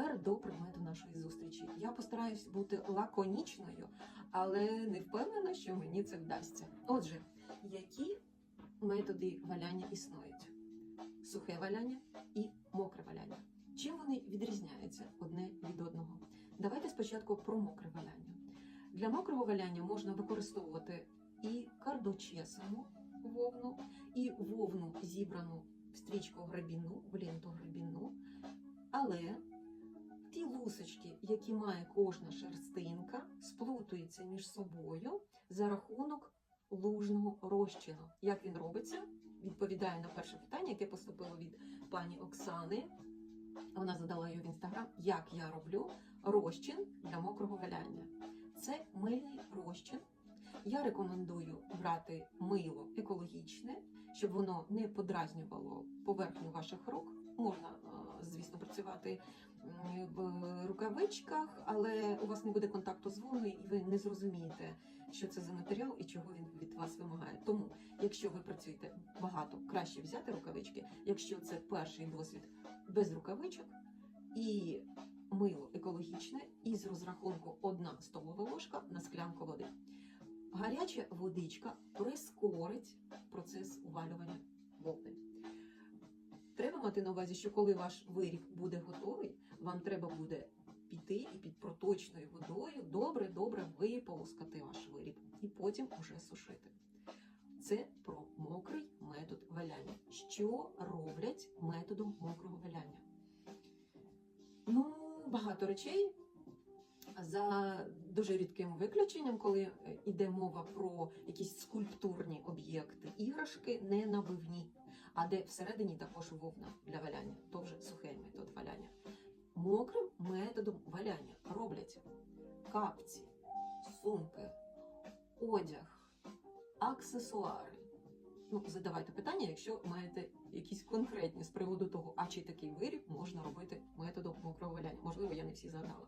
тепер до предмету нашої зустрічі. Я постараюсь бути лаконічною, але не впевнена, що мені це вдасться. Отже, які методи валяння існують? Сухе валяння і мокре валяння. Чим вони відрізняються одне від одного? Давайте спочатку про мокре валяння. Для мокрого валяння можна використовувати і кардочесану вовну, і вовну зібрану в стрічку грабіну, в ленту грабіну. Але ті які має кожна шерстинка, сплутуються між собою за рахунок лужного розчину. Як він робиться? Відповідає на перше питання, яке поступило від пані Оксани. Вона задала його в інстаграм, як я роблю розчин для мокрого валяння. Це мильний розчин. Я рекомендую брати мило екологічне, щоб воно не подразнювало поверхню ваших рук. Можна, е, звісно, працювати в рукавичках, але у вас не буде контакту з вовною, і ви не зрозумієте, що це за матеріал і чого він від вас вимагає. Тому, якщо ви працюєте багато, краще взяти рукавички. Якщо це перший досвід без рукавичок і мило екологічне, із розрахунку 1 столова ложка на склянку води. Гаряча водичка прискорить процес увалювання вовни. Мати на увазі, що коли ваш виріб буде готовий, вам треба буде піти і під проточною водою добре-добре виполоскати ваш виріб і потім уже сушити. Це про мокрий метод валяння. Що роблять методом мокрого валяння? Ну, багато речей. За дуже рідким виключенням, коли е, йде мова про якісь скульптурні об'єкти, іграшки не набивні, а де всередині також вовна для валяння, то вже сухий метод валяння. Мокрим методом валяння роблять капці, сумки, одяг, аксесуари. Ну, задавайте питання, якщо маєте якісь конкретні з приводу того, а чи такий виріб можна робити методом мокрого валяння. Можливо, я не всі згадала.